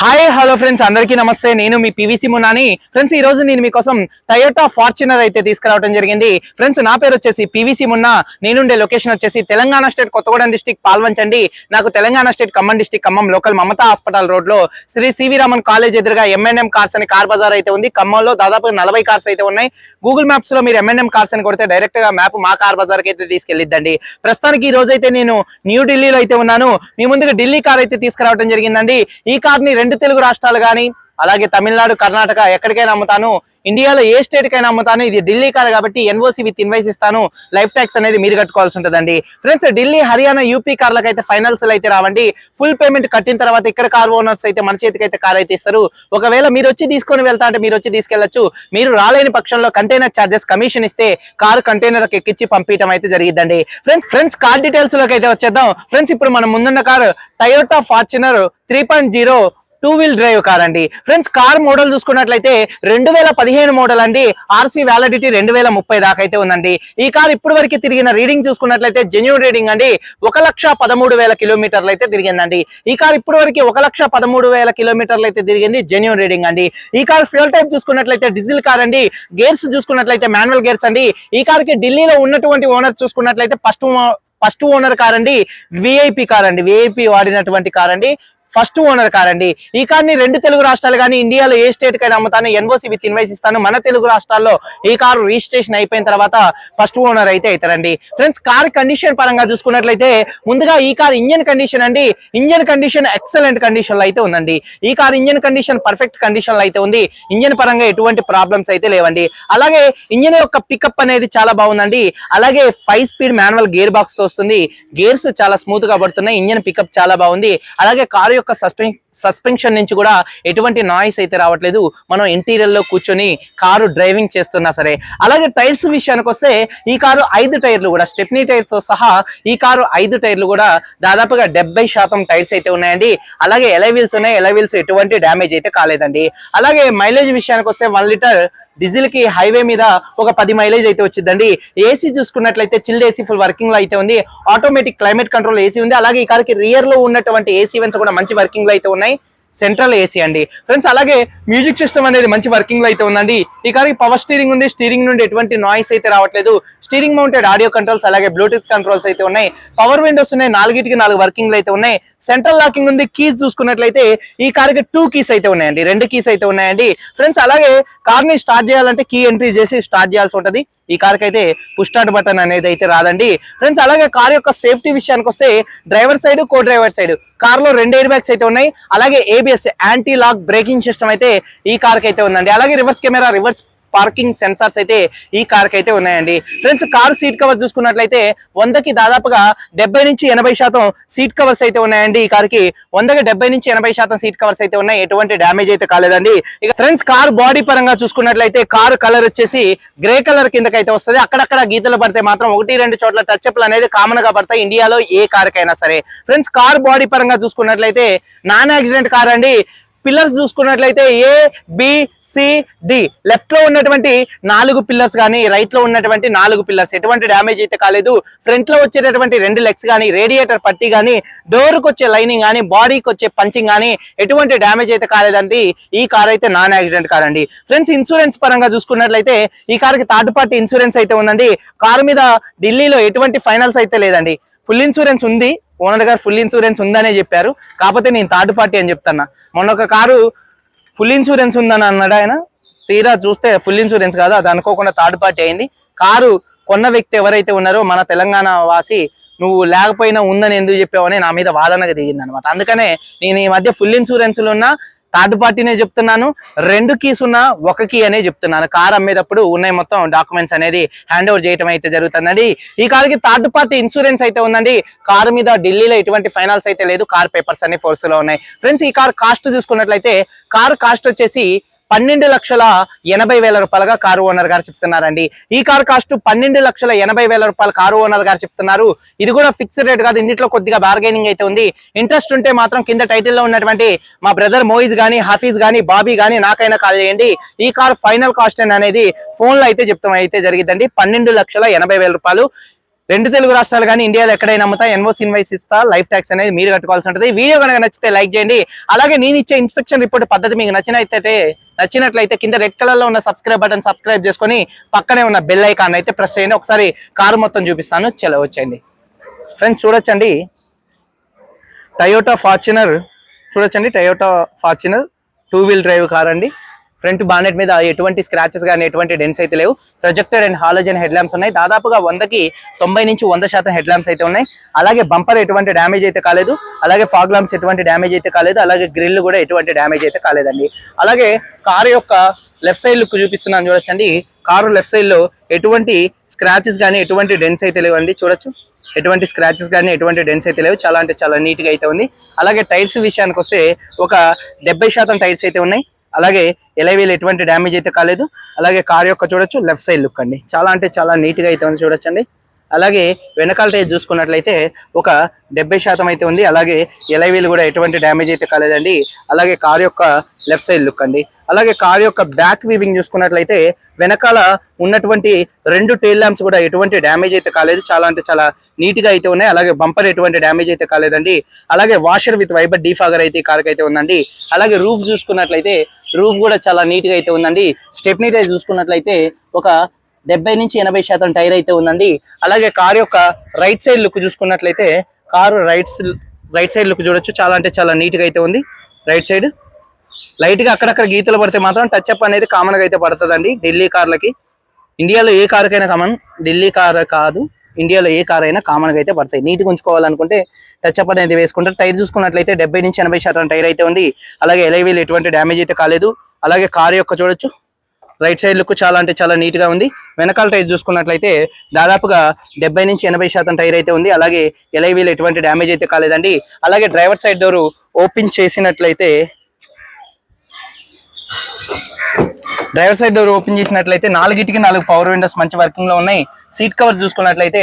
Hi hello friends అందరికీ నమస్తే. నేను మీ పివిసి మున్నాని. ఫ్రెండ్స్ ఈ రోజు నేను మీకోసం టయోటా ఫార్చునర్ అయితే తీసుకురావడం జరిగింది. ఫ్రెండ్స్ నా పేరు వచ్చేసి పివిసి మున్నా. నేనుండే లొకేషన్ వచ్చేసి తెలంగాణ స్టేట్ కొత్తగూడెం డిస్టిక్ పాల్వంచండి నాకు Telangana state Khammam district Khammam local Mamata hospital రోడ్లో శ్రీ సివి రామన్ కాలేజ్ ఎదురుగా ఎంఎన్ఎం కార్స్ అని కార్ బజార్ అయితే ఉంది. ఖమ్మంలో దాదాపు నలభై కార్స్ అయితే ఉన్నాయి. గూగుల్ మ్యాప్స్లో మీరు ఎంఎన్ఎం కార్స్ అని కొడితే డైరెక్ట్గా మ్యాప్ మా కార్ బజార్కి అయితే తీసుకెళ్ళిద్దండి. ప్రస్తుతానికి ఈ రోజు అయితే నేను న్యూ ఢిల్లీలో అయితే ఉన్నాను. మీ ముందుగా ఢిల్లీ కార్ అయితే తీసుకురావడం జరిగిందండి. ఈ కార్ని రెండు తెలుగు రాష్ట్రాలు కానీ అలాగే తమిళనాడు కర్ణాటక ఎక్కడికైనా అమ్ముతాను ఇండియాలో ఏ స్టేట్ కైనా అమ్ముతాను ఇది ఢిల్లీ కార్ కాబట్టి ఎన్ఓసి విత్ ఇన్వైస్ ఇస్తాను. లైఫ్ ట్యాక్స్ అనేది మీరు కట్టుకోవాల్సి ఉంటుందండి. ఫ్రెండ్స్ ఢిల్లీ హర్యానా యూపీ కార్లకు అయితే ఫైనల్స్ అయితే రావండి. ఫుల్ పేమెంట్ కట్టిన తర్వాత ఇక్కడ కార్ ఓనర్స్ అయితే మన చేతికి అయితే కార్ అయితే ఇస్తారు. ఒకవేళ మీరు వచ్చి తీసుకొని వెళ్తా అంటే మీరు వచ్చి తీసుకెళ్ళొచ్చు మీరు రాలేని పక్షంలో కంటైనర్ చార్జెస్ కమిషన్ ఇస్తే కారు కంటైనర్ ఎక్కించి పంపించడం అయితే జరిగిందండి ఫ్రెండ్స్ ఫ్రెండ్స్ కార్ డీటెయిల్స్లోకి అయితే వచ్చేద్దాం. ఫ్రెండ్స్ ఇప్పుడు మనం ముందున్న car Toyota Fortuner three point zero two wheel drive car అండి. ఫ్రెండ్స్ కార్ మోడల్ చూసుకున్నట్లయితే రెండు వేల పదిహేను మోడల్ అండి. ఆర్సీ వ్యాలిడిటీ రెండు వేల ముప్పై దాకా అయితే ఉందండి. ఈ కార్ ఇప్పుడు వరకు తిరిగిన రీడింగ్ చూసుకున్నట్లయితే జెన్యున్ రీడింగ్ అండి. ఒక లక్ష పదమూడు వేల కిలోమీటర్లు అయితే తిరిగిందండి. ఈ కార్ ఇప్పుడు వరకు ఒక లక్ష పదమూడు వేల కిలోమీటర్లు అయితే తిరిగింది జెన్యున్ రీడింగ్ అండి. ఈ కార్ ఫ్యూల్ టైప్ చూసుకున్నట్లయితే డీజిల్ కార్ అండి. గేర్స్ చూసుకున్నట్లయితే మాన్యువల్ గేర్స్ అండి. ఈ కార్కి ఢిల్లీలో ఉన్నటువంటి ఓనర్ చూసుకున్నట్లయితే ఫస్ట్ ఫస్ట్ ఓనర్ కార్ అండి. విఐపి కార్ అండి. విఐపి వాడినటువంటి కార్ అండి. ఫస్ట్ ఓనర్ కారండి ఈ కార్ని రెండు తెలుగు రాష్ట్రాలు కానీ ఇండియాలో ఏ స్టేట్ కైనా అమ్ముతాను ఎన్ఓసి విత్ ఇన్వైస్ ఇస్తాను. మన తెలుగు రాష్ట్రాల్లో ఈ కారు రిజిస్ట్రేషన్ అయిపోయిన తర్వాత ఫస్ట్ ఓనర్ అయితే అవుతారండి. ఫ్రెండ్స్ కార్ కండిషన్ పరంగా చూసుకున్నట్లయితే ముందుగా ఈ కార్ ఇంజన్ కండిషన్ అండి. ఇంజన్ కండిషన్ ఎక్సలెంట్ కండిషన్లో అయితే ఉందండి. ఈ కార్ ఇంజన్ కండిషన్ పర్ఫెక్ట్ కండిషన్లో అయితే ఉంది. ఇంజన్ పరంగా ఎటువంటి ప్రాబ్లమ్స్ అయితే లేవండి. అలాగే ఇంజన్ యొక్క పికప్ అనేది చాలా బాగుందండి. అలాగే ఫైవ్ స్పీడ్ మాన్యువల్ గేర్ బాక్స్తో వస్తుంది. గేర్స్ చాలా స్మూత్గా పడుతున్నాయి. ఇంజన్ పికప్ చాలా బాగుంది. అలాగే కారు యొక్క సస్పెన్ సస్పెన్షన్ నుంచి కూడా ఎటువంటి నాయిస్ అయితే రావట్లేదు. మనం ఇంటీరియర్లో కూర్చొని కారు డ్రైవింగ్ చేస్తున్నా సరే. అలాగే టైర్స్ విషయానికి వస్తే ఈ కారు ఐదు టైర్లు కూడా స్టెప్నీ టైర్తో సహా ఈ కారు ఐదు టైర్లు కూడా దాదాపుగా డెబ్బై శాతం టైర్స్ అయితే ఉన్నాయండి. అలాగే ఎలవీల్స్ ఉన్నాయి. ఎలవీల్స్ ఎటువంటి డ్యామేజ్ అయితే కాలేదండి. అలాగే మైలేజ్ విషయానికి వస్తే వన్ లీటర్ డీజిల్కి హైవే మీద ఒక పది మైలేజ్ అయితే వచ్చిందండి. ఏసీ చూసుకున్నట్లయితే చిల్డ్ ఏసీ ఫుల్ వర్కింగ్లో అయితే ఉంది. ఆటోమేటిక్ క్లైమేట్ కంట్రోల్ ఏసీ ఉంది. అలాగే ఈ కార్కి రియర్లో ఉన్నటువంటి ఏసీ వెన్స్ కూడా మంచి వర్కింగ్లో అయితే ఉన్నాయి. సెంట్రల్ ఏసీ అండి. ఫ్రెండ్స్ అలాగే మ్యూజిక్ సిస్టమ్ అనేది మంచి వర్కింగ్లో అయితే ఉందండి. ఈ కార్కి పవర్ స్టీరింగ్ ఉంది. స్టీరింగ్ నుండి ఎటువంటి నాయిస్ అయితే రావట్లేదు. స్టీరింగ్ మౌంటెడ్ ఆడియో కంట్రోల్స్ అలాగే బ్లూటూత్ కంట్రోల్స్ అయితే ఉన్నాయి. పవర్ విండోస్ ఉన్నాయి. నాలుగిటికి నాలుగు వర్కింగ్ అయితే ఉన్నాయి. సెంట్రల్ లాకింగ్ ఉంది. కీస్ చూసుకున్నట్లయితే ఈ కార్కి టూ కీస్ అయితే ఉన్నాయండి. రెండు కీస్ అయితే ఉన్నాయండి. ఫ్రెండ్స్ అలాగే కార్ని స్టార్ట్ చేయాలంటే కీ ఎంట్రీ చేసి స్టార్ట్ చేయాల్సి ఉంటుంది. ఈ కార్ అయితే పుష్టార్ట్ బటన్ అనేది అయితే రాదండి. ఫ్రెండ్స్ అలాగే కార్ యొక్క సేఫ్టీ విషయానికి వస్తే driver side co driver side కార్లో రెండు ఎయిర్ బ్యాగ్స్ అయితే ఉన్నాయి. అలాగే ABS anti lock braking system అయితే ఈ కార్ అయితే ఉందండి. అలాగే reverse camera reverse parking sensors అయితే ఈ కార్ అయితే ఉన్నాయండి. ఫ్రెండ్స్ కార్ సీట్ కవర్ చూసుకున్నట్లయితే వందకి దాదాపుగా డెబ్బై నుంచి ఎనభై శాతం సీట్ కవర్స్ అయితే ఉన్నాయండి ఈ కార్కి వందకి డెబ్బై నుంచి ఎనభై శాతం సీట్ కవర్స్ అయితే ఉన్నాయి. ఎటువంటి డ్యామేజ్ అయితే కాలేదండి. ఇక ఫ్రెండ్స్ కార్ బాడీ పరంగా చూసుకున్నట్లయితే కార్ కలర్ వచ్చేసి గ్రే కలర్ కిందకైతే వస్తుంది. అక్కడక్కడ గీతలు పడితే మాత్రం ఒకటి రెండు చోట్ల టచ్అప్లు అనేది కామన్గా పడతాయి. ఇండియాలో ఏ కార్కైనా సరే. ఫ్రెండ్స్ కార్ బాడీ పరంగా చూసుకున్నట్లయితే నాన్ యాక్సిడెంట్ కార్ అండి. పిల్లర్స్ చూసుకున్నట్లయితే ఏ బి సి డి. లెఫ్ట్లో ఉన్నటువంటి నాలుగు పిల్లర్స్ కానీ రైట్లో ఉన్నటువంటి నాలుగు పిల్లర్స్ ఎటువంటి డ్యామేజ్ అయితే కాలేదు. ఫ్రంట్లో వచ్చేటటువంటి రెండు లెగ్స్ కానీ రేడియేటర్ పట్టి కానీ డోర్ వచ్చే లైనింగ్ కానీ బాడీకి వచ్చే పంచింగ్ కానీ ఎటువంటి డ్యామేజ్ అయితే కాలేదండి. ఈ కార్ అయితే నాన్ యాక్సిడెంట్ కార్ అండి. ఫ్రెండ్స్ ఇన్సూరెన్స్ పరంగా చూసుకున్నట్లయితే ఈ కార్కి థర్డ్ పార్టీ ఇన్సూరెన్స్ అయితే ఉందండి. కార్ మీద ఢిల్లీలో ఎటువంటి ఫైనల్స్ అయితే లేదండి. ఫుల్ ఇన్సూరెన్స్ ఉంది. ఓనర్ గారు ఫుల్ ఇన్సూరెన్స్ ఉందనే చెప్పారు. కాకపోతే నేను థర్డ్ పార్టీ అని చెప్తాను మొన్న ఒక కారు ఫుల్ ఇన్సూరెన్స్ ఉందని అన్నాడు ఆయన. తీరా చూస్తే ఫుల్ ఇన్సూరెన్స్ కాదు అది అనుకోకుండా థర్డ్ పార్టీ అయింది. కారు కొన్న వ్యక్తి ఎవరైతే ఉన్నారో మన తెలంగాణ వాసి నువ్వు లేకపోయినా ఉందని ఎందుకు చెప్పావని నా మీద వాదనగా దిగింది అనమాట అందుకనే నేను ఈ మధ్య ఫుల్ ఇన్సూరెన్స్లు ఉన్న థర్డ్ పార్టీనే చెప్తున్నాను. రెండు కీస్ ఉన్న ఒక కీ అనే చెప్తున్నాను. కార్ అమ్మేటప్పుడు ఉన్నాయి మొత్తం డాక్యుమెంట్స్ అనేది హ్యాండ్ ఓవర్ చేయడం అయితే జరుగుతుందండి. ఈ కార్కి థర్డ్ పార్టీ ఇన్సూరెన్స్ అయితే ఉందండి. కార్ మీద ఢిల్లీలో ఎటువంటి ఫైనాన్స్ అయితే లేదు. కార్ పేపర్స్ అన్ని ఫోర్స్లో ఉన్నాయి. ఫ్రెండ్స్ ఈ కార్ కాస్ట్ చూసుకున్నట్లయితే కార్ కాస్ట్ వచ్చేసి పన్నెండు లక్షల ఎనభై వేల రూపాయలుగా కారు ఓనర్ గారు చెప్తున్నారండి. ఈ కార్ కాస్ట్ పన్నెండు లక్షల ఎనభై వేల రూపాయలు కారు ఓనర్ గారు చెప్తున్నారు. ఇది కూడా ఫిక్స్డ్ రేట్ కాదు ఇంట్లో కొద్దిగా బార్గెనింగ్ అయితే ఉంది. ఇంట్రెస్ట్ ఉంటే మాత్రం కింద టైటిల్లో ఉన్నటువంటి మా బ్రదర్ మోయిజ్ గానీ హఫీజ్ గానీ బాబీ గానీ నాకైనా కాల్ చేయండి. ఈ కార్ ఫైనల్ కాస్ట్ అనేది ఫోన్లో అయితే చెప్తాం అయితే జరిగిందండి పన్నెండు లక్షల ఎనభై వేల రూపాయలు. రెండు తెలుగు రాష్ట్రాలు కానీ ఇండియాలో ఎక్కడైనా అమ్ముతా ఎన్ఓసి ఇన్వైస్ ఇస్తా లైఫ్ ట్యాక్స్ అనేది మీరు కట్టుకోవాల్సి ఉంటుంది. వీడియో కనుక నచ్చితే లైక్ చేయండి. అలాగే నేను ఇచ్చే ఇన్స్పెక్షన్ రిపోర్ట్ పద్ధతి మీకు నచ్చినట్లయితే నచ్చినట్లయితే కింద రెడ్ కలర్లో ఉన్న సబ్స్క్రైబ్ బటన్ సబ్స్క్రైబ్ చేసుకొని పక్కనే ఉన్న బెల్ ఐకాన్ అయితే ప్రెస్ చేయండి. ఒకసారి కారు మొత్తం చూపిస్తాను. చలో వచ్చేయండి. ఫ్రెండ్స్ చూడొచ్చండి. టయోటా ఫార్చునర్ చూడొచ్చండి. Toyota Fortuner two wheel drive car అండి. ఫ్రంట్ బానెట్ మీద ఎటువంటి స్క్రాచెస్ కానీ ఎటువంటి డెన్స్ అయితే లేవు. Projector and halogen head lamps ఉన్నాయి. దాదాపుగా వందకి తొంభై నుంచి వంద శాతం హెడ్ ల్యాంప్స్ అయితే ఉన్నాయి. అలాగే బంపర్ ఎటువంటి డ్యామేజ్ అయితే కాలేదు. అలాగే ఫాగ్ ల్యాంప్స్ ఎటువంటి డ్యామేజ్ అయితే కాలేదు. అలాగే గ్రిల్ కూడా ఎటువంటి డ్యామేజ్ అయితే కాలేదండి. అలాగే కారు యొక్క లెఫ్ట్ సైడ్ లుక్ చూపిస్తున్నాను చూడొచ్చండి. కారు లెఫ్ట్ సైడ్లో ఎటువంటి స్క్రాచెస్ కానీ ఎటువంటి డెన్స్ అయితే లేవండి. చూడొచ్చు. ఎటువంటి స్క్రాచెస్ కానీ ఎటువంటి డెన్స్ అయితే లేవు. చాలా అంటే చాలా నీట్గా అయితే ఉంది. అలాగే టైర్స్ విషయానికి వస్తే ఒక డెబ్బై శాతం టైర్స్ అయితే ఉన్నాయి. అలాగే ఎలైవీలు ఎటువంటి డ్యామేజ్ అయితే కాలేదు. అలాగే కార్ యొక్క చూడొచ్చు లెఫ్ట్ సైడ్ లుక్ అండి. చాలా అంటే చాలా నీట్గా అయితే ఉంది చూడొచ్చండి. అలాగే వెనకాల టైర్ చూసుకున్నట్లయితే ఒక డెబ్బై శాతం అయితే ఉంది. అలాగే ఎలైవీలు కూడా ఎటువంటి డ్యామేజ్ అయితే కాలేదండి. అలాగే కార్ యొక్క లెఫ్ట్ సైడ్ లుక్ అండి. అలాగే కార్ యొక్క బ్యాక్ వీవింగ్ చూసుకున్నట్లయితే వెనకాల ఉన్నటువంటి రెండు టైల్ ల్యాంప్స్ కూడా ఎటువంటి డ్యామేజ్ అయితే కాలేదు. చాలా అంటే చాలా నీట్గా అయితే ఉన్నాయి. అలాగే బంపర్ ఎటువంటి డ్యామేజ్ అయితే కాలేదండి. అలాగే వాషర్ విత్ వైబర్ డీఫాగర్ అయితే ఈ కార్కి అయితే ఉందండి. అలాగే రూఫ్ చూసుకున్నట్లయితే రూఫ్ కూడా చాలా నీట్గా అయితే ఉందండి. స్టెప్నీ టైర్ చూసుకున్నట్లయితే ఒక డెబ్బై నుంచి ఎనభై శాతం టైర్ అయితే ఉందండి. అలాగే కార్ యొక్క రైట్ సైడ్ లుక్ చూసుకున్నట్లయితే car right right side look చూడొచ్చు. చాలా అంటే చాలా నీట్గా అయితే ఉంది. రైట్ సైడ్ లైట్గా అక్కడక్కడ గీతలు పడితే మాత్రం టచ్ అప్ అనేది కామన్గా అయితే పడుతుందండి ఢిల్లీ కార్లకి. ఇండియాలో ఏ కార్కైనా కామన్ ఢిల్లీ కార్ కాదు. ఇండియాలో ఏ కార్ అయినా కామన్గా అయితే పడతాయి. నీట్గా ఉంచుకోవాలనుకుంటే టచ్ అప్ అనేది వేసుకుంటారు. టైర్ చూసుకున్నట్లయితే డెబ్బై నుంచి ఎనభై శాతం టైర్ అయితే ఉంది. అలాగే ఎలైవీలు ఎటువంటి డ్యామేజ్ అయితే కాలేదు. అలాగే కార్ యొక్క చూడొచ్చు. రైట్ సైడ్ లుక్ చాలా అంటే చాలా నీట్గా ఉంది. వెనకాల టైర్ చూసుకున్నట్లయితే దాదాపుగా డెబ్బై నుంచి ఎనభై శాతం టైర్ అయితే ఉంది. అలాగే ఎలైవీలు ఎటువంటి డ్యామేజ్ అయితే కాలేదండి. అలాగే డ్రైవర్ సైడ్ డోర్ ఓపెన్ చేసినట్లయితే డ్రైవర్ సైడ్ డోర్ ఓపెన్ చేసినట్లయితే నాలుగిటికి నాలుగు పవర్ విండోస్ మంచి వర్కింగ్లో ఉన్నాయి. సీట్ కవర్ చూసుకున్నట్లయితే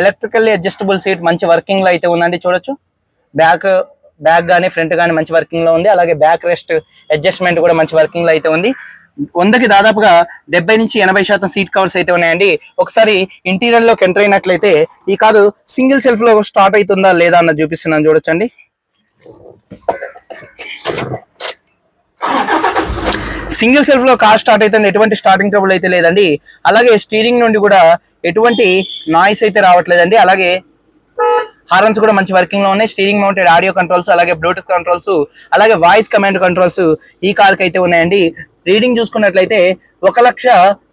ఎలక్ట్రికల్లీ అడ్జస్టబుల్ సీట్ మంచి వర్కింగ్లో అయితే ఉందండి చూడొచ్చు. బ్యాక్ బ్యాక్ కానీ ఫ్రంట్ కానీ మంచి వర్కింగ్లో ఉంది. అలాగే బ్యాక్ రెస్ట్ అడ్జస్ట్మెంట్ కూడా మంచి వర్కింగ్లో అయితే ఉంది. వందకి దాదాపుగా డెబ్బై నుంచి ఎనభై శాతం సీట్ కవర్స్ అయితే ఉన్నాయండి. ఒకసారి ఇంటీరియర్లోకి ఎంటర్ అయినట్లయితే ఈ కారు సింగిల్ సెల్ఫ్లో స్టార్ట్ అవుతుందా లేదా అన్నది చూపిస్తున్నాను చూడొచ్చండి. సింగిల్ సెల్ఫ్లో కార్ స్టార్ట్ అయితే ఎటువంటి స్టార్టింగ్ ట్రబుల్ అయితే లేదండి. అలాగే స్టీరింగ్ నుండి కూడా ఎటువంటి నాయిస్ అయితే రావట్లేదండి. అలాగే హార్న్స్ కూడా మంచి వర్కింగ్లో ఉన్నాయి. స్టీరింగ్ మౌంటెడ్ ఆడియో కంట్రోల్స్ అలాగే బ్లూటూత్ కంట్రోల్స్ అలాగే వాయిస్ కమాండ్ కంట్రోల్స్ ఈ కార్కి అయితే ఉన్నాయండి. రీడింగ్ చూసుకున్నట్లయితే ఒక లక్ష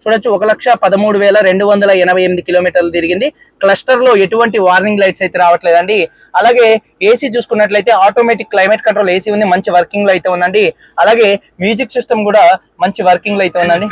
చూడొచ్చు ఒక లక్ష పదమూడు వేల రెండు వందల ఎనభై ఎనిమిది కిలోమీటర్లు తిరిగింది. క్లస్టర్లో ఎటువంటి వార్నింగ్ లైట్స్ అయితే రావట్లేదండి. అలాగే ఏసీ చూసుకున్నట్లయితే ఆటోమేటిక్ క్లైమేట్ కంట్రోల్ ఏసీ ఉంది మంచి వర్కింగ్లో అయితే ఉందండి. అలాగే మ్యూజిక్ సిస్టమ్ కూడా మంచి వర్కింగ్లో అయితే ఉందండి.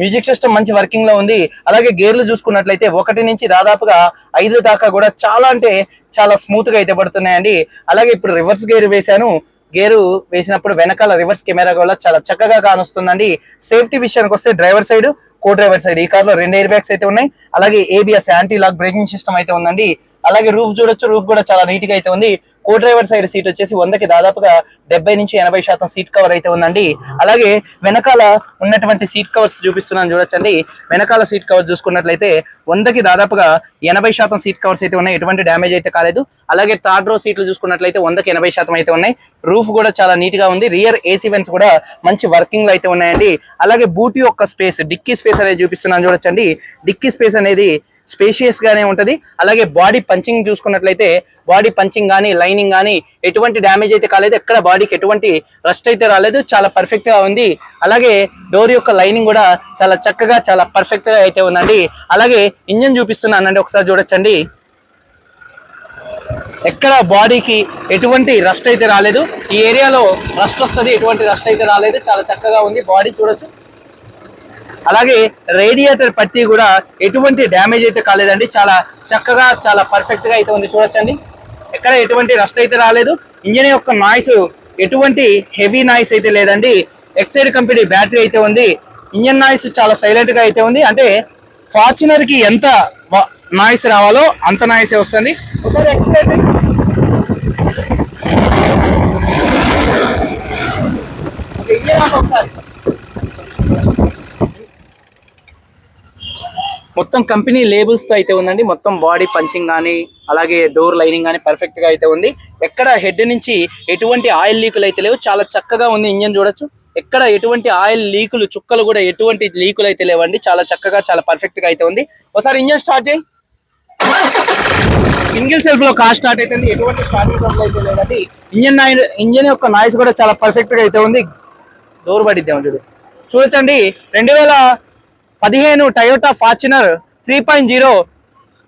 మ్యూజిక్ సిస్టమ్ మంచి వర్కింగ్లో ఉంది. అలాగే గేర్లు చూసుకున్నట్లయితే ఒకటి నుంచి దాదాపుగా ఐదు దాకా కూడా చాలా అంటే చాలా స్మూత్గా అయితే పడుతున్నాయండి. అలాగే ఇప్పుడు రివర్స్ గేర్ వేశాను. గేరు వేసినప్పుడు వెనకాల రివర్స్ కెమెరా కూడా చాలా చక్కగా కానొస్తుందండి. సేఫ్టీ విషయానికి వస్తే driver side co driver side. ఈ కార్లో రెండు ఎయిర్ బ్యాగ్స్ అయితే ఉన్నాయి. అలాగే ABS anti lock braking system అయితే ఉందండి. అలాగే రూఫ్ చూడొచ్చు రూఫ్ కూడా చాలా నీట్గా అయితే ఉంది. కో డ్రైవర్ సైడ్ సీట్ వచ్చేసి వందకి దాదాపుగా డెబ్బై నుంచి ఎనభై శాతం సీట్ కవర్ అయితే ఉందండి. అలాగే వెనకాల ఉన్నటువంటి సీట్ కవర్స్ చూపిస్తున్నాను చూడొచ్చండి. వెనకాల సీట్ కవర్ చూసుకున్నట్లయితే వందకి దాదాపుగా ఎనభై శాతం సీట్ కవర్స్ అయితే ఉన్నాయి. ఎటువంటి డ్యామేజ్ అయితే కాలేదు. అలాగే థర్డ్ రో సీట్లు చూసుకున్నట్లయితే వందకి ఎనభై శాతం అయితే ఉన్నాయి. రూఫ్ కూడా చాలా నీట్గా ఉంది. రియర్ ఏసీ వెన్స్ కూడా మంచి వర్కింగ్లో అయితే ఉన్నాయండి. అలాగే బూటీ యొక్క స్పేస్ డిక్కీ స్పేస్ అనేది చూపిస్తున్నాను చూడొచ్చండి. డిక్కీ స్పేస్ అనేది స్పేషియస్గానే ఉంటుంది. అలాగే బాడీ పంచింగ్ చూసుకున్నట్లయితే బాడీ పంచింగ్ కానీ లైనింగ్ కానీ ఎటువంటి డ్యామేజ్ అయితే కాలేదు. ఎక్కడ బాడీకి ఎటువంటి రస్ట్ అయితే రాలేదు. చాలా పర్ఫెక్ట్గా ఉంది. అలాగే డోర్ యొక్క లైనింగ్ కూడా చాలా చక్కగా చాలా పర్ఫెక్ట్గా అయితే ఉందండి. అలాగే ఇంజన్ చూపిస్తున్నానండి ఒకసారి చూడొచ్చండి. ఎక్కడ బాడీకి ఎటువంటి రస్ట్ అయితే రాలేదు. ఈ ఏరియాలో రస్ట్ వస్తుంది ఎటువంటి రస్ట్ అయితే రాలేదు. చాలా చక్కగా ఉంది. బాడీ చూడొచ్చు. అలాగే రేడియేటర్ పట్టి కూడా ఎటువంటి డ్యామేజ్ అయితే కాలేదండి. చాలా చక్కగా చాలా పర్ఫెక్ట్గా అయితే ఉంది. చూడొచ్చండి. ఎక్కడ ఎటువంటి రస్ట్ అయితే రాలేదు. ఇంజన్ యొక్క నాయిస్ ఎటువంటి హెవీ నాయిస్ అయితే లేదండి. ఎక్సైడ్ కంపెనీ బ్యాటరీ అయితే ఉంది. ఇంజన్ నాయిస్ చాలా సైలెంట్గా అయితే ఉంది. అంటే ఫార్చునర్కి ఎంత నాయిస్ రావాలో అంత నాయిస్ వస్తుంది. ఒకసారి ఎక్సైడ్ ఇంజన్ ఒకసారి. మొత్తం కంపెనీ లేబుల్స్తో అయితే ఉందండి. మొత్తం బాడీ పంచింగ్ కానీ అలాగే డోర్ లైనింగ్ కానీ పర్ఫెక్ట్గా అయితే ఉంది. ఎక్కడ హెడ్ నుంచి ఎటువంటి ఆయిల్ లీకులు అయితే లేవు. చాలా చక్కగా ఉంది ఇంజన్ చూడొచ్చు. ఎక్కడ ఎటువంటి ఆయిల్ లీకులు చుక్కలు కూడా ఎటువంటి లీకులు అయితే లేవండి. చాలా చక్కగా చాలా పర్ఫెక్ట్గా అయితే ఉంది. ఒకసారి ఇంజన్ స్టార్ట్ చేయి. సింగిల్ సెల్ఫ్లో కార్ స్టార్ట్ అయితే ఎటువంటి స్టార్టింగ్ ప్రాబ్లం అయితే లేదండి. ఇంజన్ ఇంజన్ యొక్క నాయిస్ కూడా చాలా పర్ఫెక్ట్గా అయితే ఉంది. డోర్ పడిద్దాం చూడు. చూడొచ్చండి. రెండు వేల పదిహేను Toyota Fortuner three point zero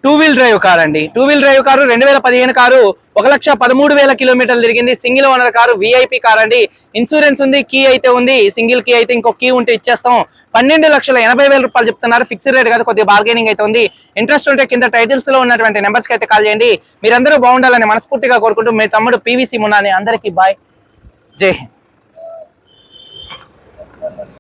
two wheel drive car అండి. టూ వీల్ డ్రైవ్ కారు రెండు వేల పదిహేను కారు ఒక లక్ష పదమూడు వేల కిలోమీటర్లు తిరిగింది. Single owner car VIP car అండి. ఇన్సూరెన్స్ ఉంది కీ అయితే ఉంది. సింగిల్ కీ అయితే ఇంకో కీ ఉంటే ఇచ్చేస్తాం. పన్నెండు లక్షల ఎనభై వేల రూపాయలు చెప్తున్నారు. ఫిక్స్డ్ రేట్ కాదు కొద్దిగా బార్గెనింగ్ అయితే ఉంది. ఇంట్రెస్ట్ ఉంటే కింద టైటిల్స్లో ఉన్నటువంటి నెంబర్స్కి అయితే కాల్ చేయండి. మీరందరూ బాగుండాలని మనస్ఫూర్తిగా కోరుకుంటూ మీ తమ్ముడు పీవీసీ మున్నాని అందరికీ బాయ్ జై హింద్.